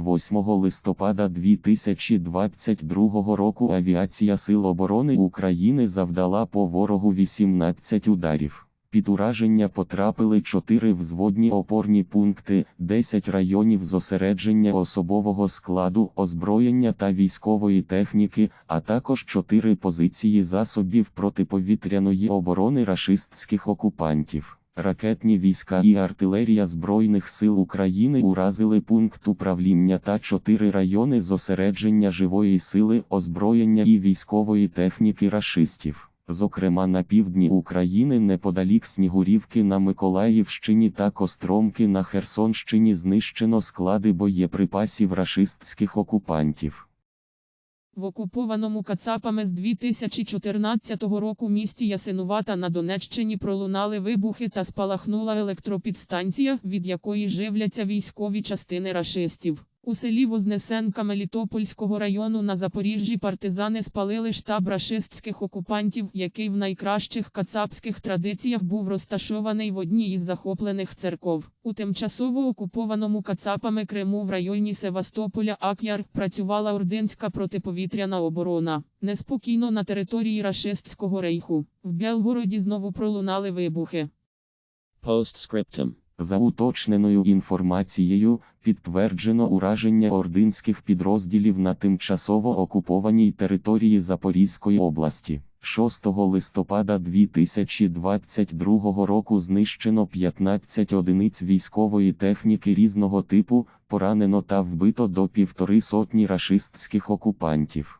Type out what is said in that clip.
8 листопада 2022 року авіація Сил оборони України завдала по ворогу 18 ударів. Під ураження потрапили 4 взводні опорні пункти, 10 районів зосередження особового складу, озброєння та військової техніки, а також 4 позиції засобів протиповітряної оборони рашистських окупантів. Ракетні війська і артилерія Збройних сил України уразили пункт управління та 4 райони зосередження живої сили, озброєння і військової техніки рашистів. Зокрема, на півдні України неподалік Снігурівки на Миколаївщині та Костромки на Херсонщині знищено склади боєприпасів рашистських окупантів. В окупованому Кацапами з 2014 року місті Ясинувата на Донеччині пролунали вибухи та спалахнула електропідстанція, від якої живляться військові частини рашистів. У селі Вознесенка Мелітопольського району на Запоріжжі партизани спалили штаб рашистських окупантів, який в найкращих кацапських традиціях був розташований в одній із захоплених церков. У тимчасово окупованому кацапами Криму в районі Севастополя Ак'яр працювала ординська протиповітряна оборона. Неспокійно на території рашистського рейху. В Белгороді знову пролунали вибухи. Postscriptum. За уточненою інформацією, підтверджено ураження ординських підрозділів на тимчасово окупованій території Запорізької області. 6 листопада 2022 року знищено 15 одиниць військової техніки різного типу, поранено та вбито до півтори сотні рашистських окупантів.